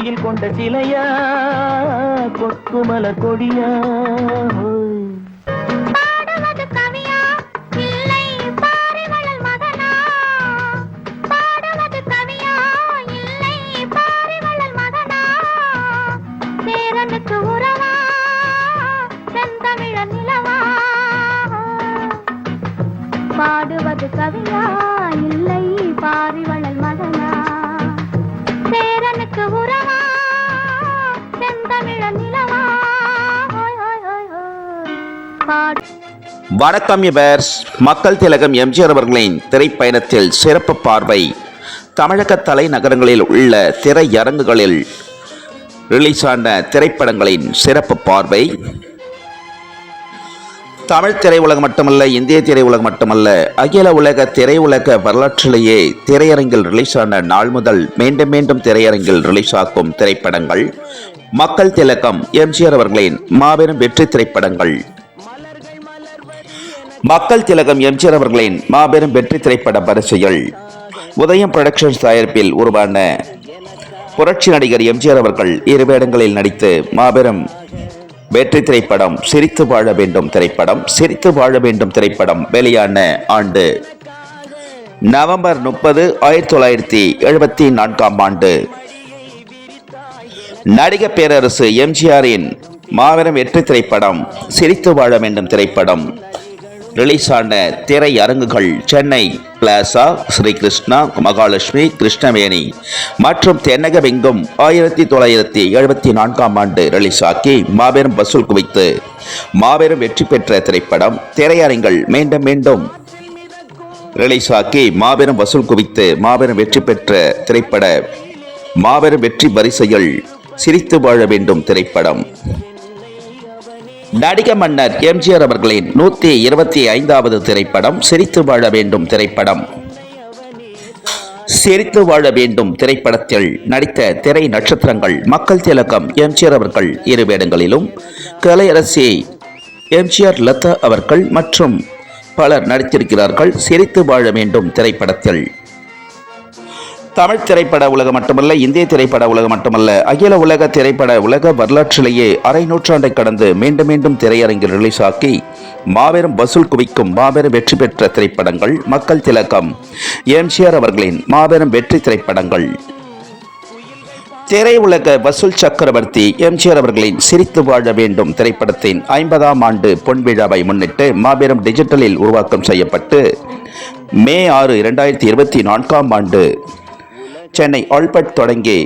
கோயில் கொண்ட சிலையா? கொத்துமல கொடியா? பாடுவது கவியா? இல்லை வணக்கம் இவர்ஸ். மக்கள் திலகம் எம்ஜிஆர் அவர்களின் திரைப்பயணத்தில் சிறப்பு பார்வை. தமிழக தலைநகரங்களில் உள்ள திரையரங்குகளில் ரிலீஸான திரைப்படங்களின் சிறப்பு பார்வை. தமிழ் திரையுலகம் மட்டுமல்ல இந்திய திரையுலகம் மட்டுமல்ல அகில உலக திரையுலக வரலாற்றிலேயே திரையரங்கில் ரிலீஸான நாள் முதல் மீண்டும் மீண்டும் திரையரங்கில் ரிலீஸ் ஆகும் திரைப்படங்கள். மக்கள் திலகம் எம்ஜிஆர் அவர்களின் மாபெரும் வெற்றி திரைப்படங்கள். மக்கள் திலகம் எம்ஜிஆர் அவர்களின் மாபெரும் வெற்றி திரைப்பட பரிசுகள் உதயம் புரொடக்ஷன்ஸ் தயாரிப்பில் உருவான புரட்சி நடிகர் எம்ஜிஆர் அவர்கள் இரு வேடங்களில் நடித்து மாபெரும் வெற்றி திரைப்படம் சிரித்து வாழ வேண்டும் திரைப்படம் சிரித்து வாழ வேண்டும் திரைப்படம் வெளியான ஆண்டு. நவம்பர் முப்பது ஆயிரத்தி தொள்ளாயிரத்தி எழுபத்தி நான்காம் ஆண்டு. நடிக பேரரசு எம்ஜிஆரின் மாபெரும் வெற்றி திரைப்படம் சிரித்து வாழ வேண்டும் திரைப்படம். ரிலீஸான திரையரங்குகள் சென்னை பிளாசா ஸ்ரீ கிருஷ்ணா மகாலட்சுமி கிருஷ்ணவேணி மற்றும் தென்னகமெங்கும் ஆயிரத்தி தொள்ளாயிரத்தி எழுபத்தி நான்காம் ஆண்டு ரிலீஸ் ஆக்கி மாபெரும் வசூல் குவித்து மாபெரும் வெற்றி பெற்ற திரைப்படம் திரையரங்குகள் மீண்டும் மீண்டும் ரிலீஸ் ஆக்கி மாபெரும் வசூல் குவித்து மாபெரும் வெற்றி பெற்ற திரைப்பட மாபெரும் வெற்றி வரிசையில் சிரித்து வாழ வேண்டும் திரைப்படம். நடிக மன்னர் எம்ஜிஆர் அவர்களின் நூத்தி இருபத்தி ஐந்தாவது திரைப்படம் சிரித்து வாழ வேண்டும் திரைப்படம். சிரித்து வாழ வேண்டும் திரைப்படத்தில் நடித்த திரை நட்சத்திரங்கள் மக்கள் திலகம் எம்ஜிஆர் அவர்கள் இரு வேடங்களிலும் கலையரசி எம்ஜிஆர் லதா அவர்கள் மற்றும் பலர் நடித்திருக்கிறார்கள் சிரித்து வாழ வேண்டும் திரைப்படத்தில். தமிழ் திரைப்பட உலகம் மட்டுமல்ல இந்திய திரைப்பட உலகம் மட்டுமல்ல அகில உலக திரைப்பட உலக வரலாற்றிலேயே அரை நூற்றாண்டை கடந்து மீண்டும் மீண்டும் திரையரங்கில் ரிலீஸ் ஆக்கி மாபெரும் வசூல் குவிக்கும் மாபெரும் வெற்றி பெற்ற திரைப்படங்கள் மக்கள் திலக்கம் எம்ஜிஆர் அவர்களின் மாபெரும் வெற்றி திரைப்படங்கள். திரையுலக வசூல் சக்கரவர்த்தி எம்ஜிஆர் அவர்களின் சிரித்து வாழ வேண்டும் திரைப்படத்தின் ஐம்பதாம் ஆண்டு பொன்விழாவை முன்னிட்டு மாபெரும் டிஜிட்டலில் உருவாக்கம் செய்யப்பட்டு மே ஆறு இரண்டாயிரத்தி இருபத்தி நான்காம் ஆண்டு சென்னை ஆல்பர்ட் தொடங்கி.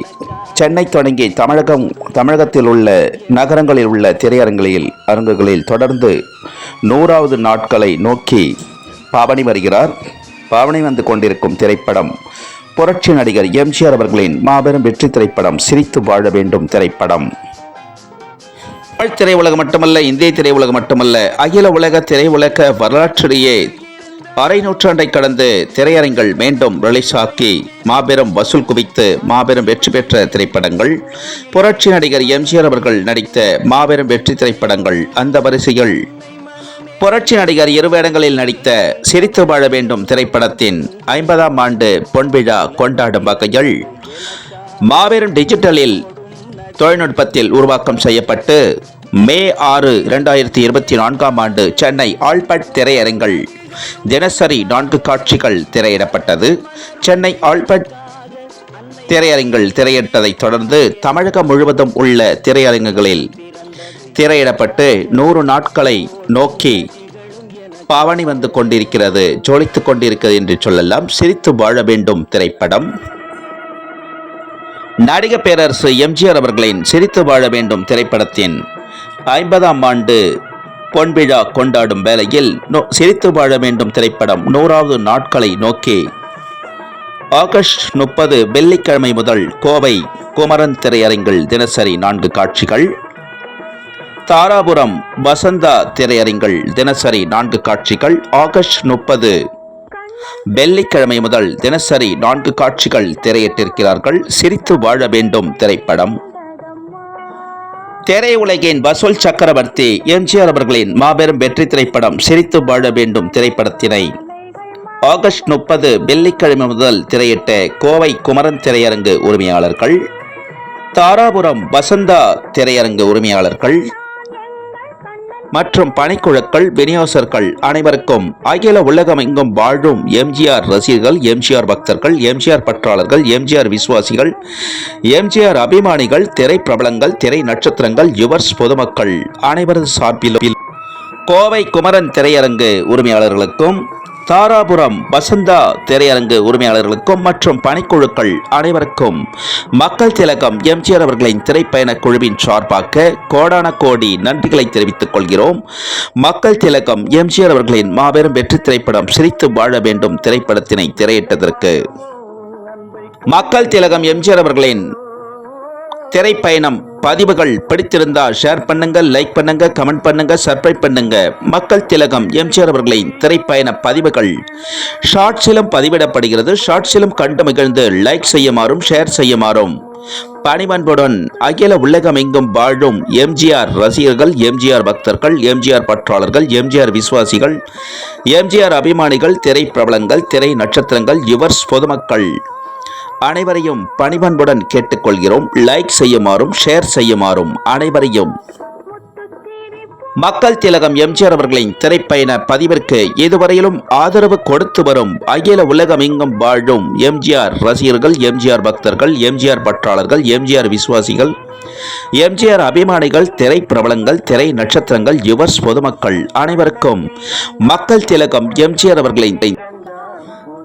சென்னை தொடங்கி தமிழகம் தமிழகத்தில் உள்ள நகரங்களில் உள்ள திரையரங்குகளில் அரங்குகளில் தொடர்ந்து நூறாவது நாட்களை நோக்கி பாவனி வருகிறார். பாவனை வந்து கொண்டிருக்கும் திரைப்படம் புரட்சி நடிகர் எம்ஜிஆர் அவர்களின் மாபெரும் வெற்றி திரைப்படம் சிரித்து வாழ வேண்டும் திரைப்படம். தமிழ் திரையுலகம் மட்டுமல்ல இந்திய திரையுலகம் மட்டுமல்ல அகில உலக திரையுலக வரலாற்றிலேயே அரை நூற்றாண்டை கடந்து திரையரங்கள் மீண்டும் ரிலீஸ் ஆக்கி மாபெரும் வசூல் குவித்து மாபெரும் வெற்றி பெற்ற திரைப்படங்கள். புரட்சி நடிகர் எம்ஜிஆர் அவர்கள் நடித்த மாபெரும் வெற்றி திரைப்படங்கள் அந்த வரிசையில். புரட்சி நடிகர் இரு வேடங்களில் நடித்த சிரித்து வாழ வேண்டும் திரைப்படத்தின் ஐம்பதாம் ஆண்டு பொன்விழா கொண்டாடும் வகையில் மாபெரும் டிஜிட்டலில் தொழில்நுட்பத்தில் உருவாக்கம் செய்யப்பட்டு மே ஆறு இரண்டாயிரத்தி இருபத்தி நான்காம் ஆண்டு சென்னை ஆல்பட் திரையரங்கள் தினசரி நான்கு காட்சிகள் திரையிடப்பட்டது. சென்னை ஆல்பர்ட் திரையரங்கில் திரையிட்டதைத் தொடர்ந்து தமிழகம் முழுவதும் உள்ள திரையரங்குகளில் திரையிடப்பட்டு நூறு நாட்களை நோக்கி பாவனி வந்து கொண்டிருக்கிறது ஜொலித்துக் கொண்டிருக்கிறது என்று சொல்லலாம். சிரித்து வாழ வேண்டும் திரைப்படம். நடிக பேரரசு எம்ஜிஆர் அவர்களின் சிரித்து வாழ வேண்டும் திரைப்படத்தின் ஐம்பதாம் ஆண்டு பொன்விழா கொண்டாடும் வேளையில் நோ- சிரித்து வாழ வேண்டும் திரைப்படம் நூறாவது நாட்களை நோக்கி. ஆகஸ்ட் முப்பது வெள்ளிக்கிழமை முதல் கோவை குமரன் திரையரங்கில் தினசரி நான்கு காட்சிகள். தாராபுரம் வசந்தா திரையரங்கில் தினசரி நான்கு காட்சிகள். ஆகஸ்ட் முப்பது வெள்ளிக்கிழமை முதல் தினசரி நான்கு காட்சிகள் திரையிட்டிருக்கிறார்கள். சிரித்து வாழ வேண்டும் திரைப்படம். திரையுலகின் வசூல் சக்கரவர்த்தி எம்ஜிஆர் அவர்களின் மாபெரும் வெற்றி திரைப்படம் சிரித்து வாழ வேண்டும் திரைப்படத்தினை. ஆகஸ்ட் முப்பது வெள்ளிக்கிழமை முதல் திரையிட்ட கோவை குமரன் திரையரங்கு உரிமையாளர்கள். தாராபுரம் வசந்தா திரையரங்கு உரிமையாளர்கள். மற்றும் பணிக்குழுக்கள் விநியோகர்கள் அனைவருக்கும் அகில உலகமெங்கும் வாழும் எம்ஜிஆர் ரசிகர்கள் எம்ஜிஆர் பக்தர்கள் எம்ஜிஆர் பற்றாளர்கள் எம்ஜிஆர் விசுவாசிகள் எம்ஜிஆர் அபிமானிகள் திரைப்பிரபலங்கள் திரை நட்சத்திரங்கள் யுவர்ஸ் பொதுமக்கள் அனைவரது சார்பிலும் கோவை குமரன் திரையரங்கு உரிமையாளர்களுக்கும் தாராபுரம் வசந்தா திரையரங்கு உரிமையாளர்களுக்கும் மற்றும் பணிக்குழுக்கள் அனைவருக்கும் மக்கள் திலகம் எம்ஜிஆர் அவர்களின் திரைப்பயண குழுவின் சார்பாக கோடான கோடி நன்றிகளை தெரிவித்துக் கொள்கிறோம். மக்கள் திலகம் எம்ஜிஆர் அவர்களின் மாபெரும் வெற்றி திரைப்படம் சிரித்து வாழ வேண்டும் திரைப்படத்தினை திரையிட்டதற்கு. மக்கள் திலகம் எம்ஜிஆர் அவர்களின் திரைப்பயணம். பதிவுகள் பிடித்திருந்தா ஷேர் பண்ணுங்க லைக் பண்ணுங்க கமெண்ட் பண்ணுங்க சப்ஸ்கிரைப் பண்ணுங்க. மக்கள் திலகம் எம்ஜிஆர் அவர்களின் திரைப்பயண பதிவுகள். ஷார்ட்ஸிலும் பதிவிடப்படுகிறது. ஷார்ட்ஸிலும் கண்டு மகிழ்ந்து லைக் செய்யுமாறும் ஷேர் செய்யுமாறும். பணிவன்புடன் அகில உலகம் எங்கும் வாழும் எம்ஜிஆர் ரசிகர்கள் எம்ஜிஆர் பக்தர்கள் எம்ஜிஆர் பற்றாளர்கள் எம்ஜிஆர் விசுவாசிகள் எம்ஜிஆர் அபிமானிகள் திரை பிரபலங்கள் திரை நட்சத்திரங்கள் யுவர்ஸ் பொதுமக்கள். அனைவரையும் பணிவன்புடன் கேட்டுக்கொள்கிறோம். லைக் செய்யுமாறும் ஷேர் செய்யுமாறும் அனைவரையும். மக்கள் திலகம் எம்ஜிஆர் அவர்களின் திரைப்பயண பதிவிற்கு இதுவரையிலும் ஆதரவு கொடுத்து வரும் அகில உலகம் இங்கும் வாழும் எம்ஜிஆர் ரசிகர்கள் எம்ஜிஆர் பக்தர்கள் எம்ஜிஆர் பற்றாளர்கள் எம்ஜிஆர் விசுவாசிகள் எம்ஜிஆர் அபிமானிகள் திரை பிரபலங்கள் திரை நட்சத்திரங்கள் யுவர்ஸ் பொதுமக்கள் அனைவருக்கும் மக்கள் திலகம் எம்ஜிஆர் அவர்களின்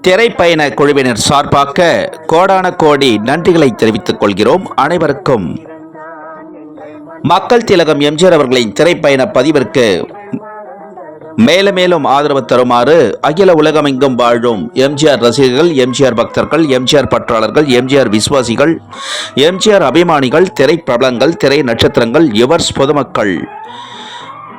திரைப்பயண குழுவினர் சார்பாக கோடான கோடி நன்றிகளை தெரிவித்துக் கொள்கிறோம். அனைவருக்கும் மக்கள் திலகம் எம்ஜிஆர் அவர்களின் திரைப்பயண பதிவிற்கு மேலும் மேலும் ஆதரவு தருமாறு அகில உலகமெங்கும் வாழும் எம்ஜிஆர் ரசிகர்கள் எம்ஜிஆர் பக்தர்கள் எம்ஜிஆர் பற்றாளர்கள் எம்ஜிஆர் விசுவாசிகள் எம்ஜிஆர் அபிமானிகள் திரைப்பிரபலங்கள் திரை நட்சத்திரங்கள் யுவர்ஸ் பொதுமக்கள்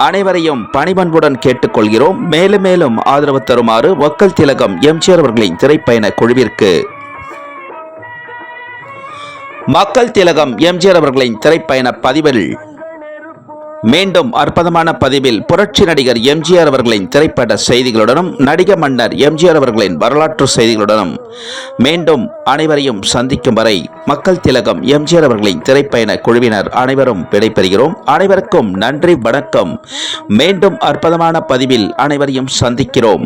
அனைவரையும் பணிபண்புடன் கேட்டுக்கொள்கிறோம். மேலும் மேலும் ஆதரவு தருமாறு மக்கள் திலகம் எம்ஜிஆர் அவர்களின் திரைப்பயண குழுவிற்கு. மக்கள் திலகம் எம்ஜிஆர் அவர்களின் திரைப்பயண பதிவில் மீண்டும் அற்புதமான பதிவில் புரட்சி நடிகர் எம்ஜிஆர் அவர்களின் திரைப்பட செய்திகளுடனும் நடிக மன்னர் எம்ஜிஆர் அவர்களின் வரலாற்று செய்திகளுடனும் மீண்டும் அனைவரையும் சந்திக்கும் வரை மக்கள் திலகம் எம்ஜிஆர் அவர்களின் திரைப்பயண குழுவினர் அனைவரும் விடைபெறுகிறோம். அனைவருக்கும் நன்றி வணக்கம். மீண்டும் அற்புதமான பதிவில் அனைவரையும் சந்திக்கிறோம்.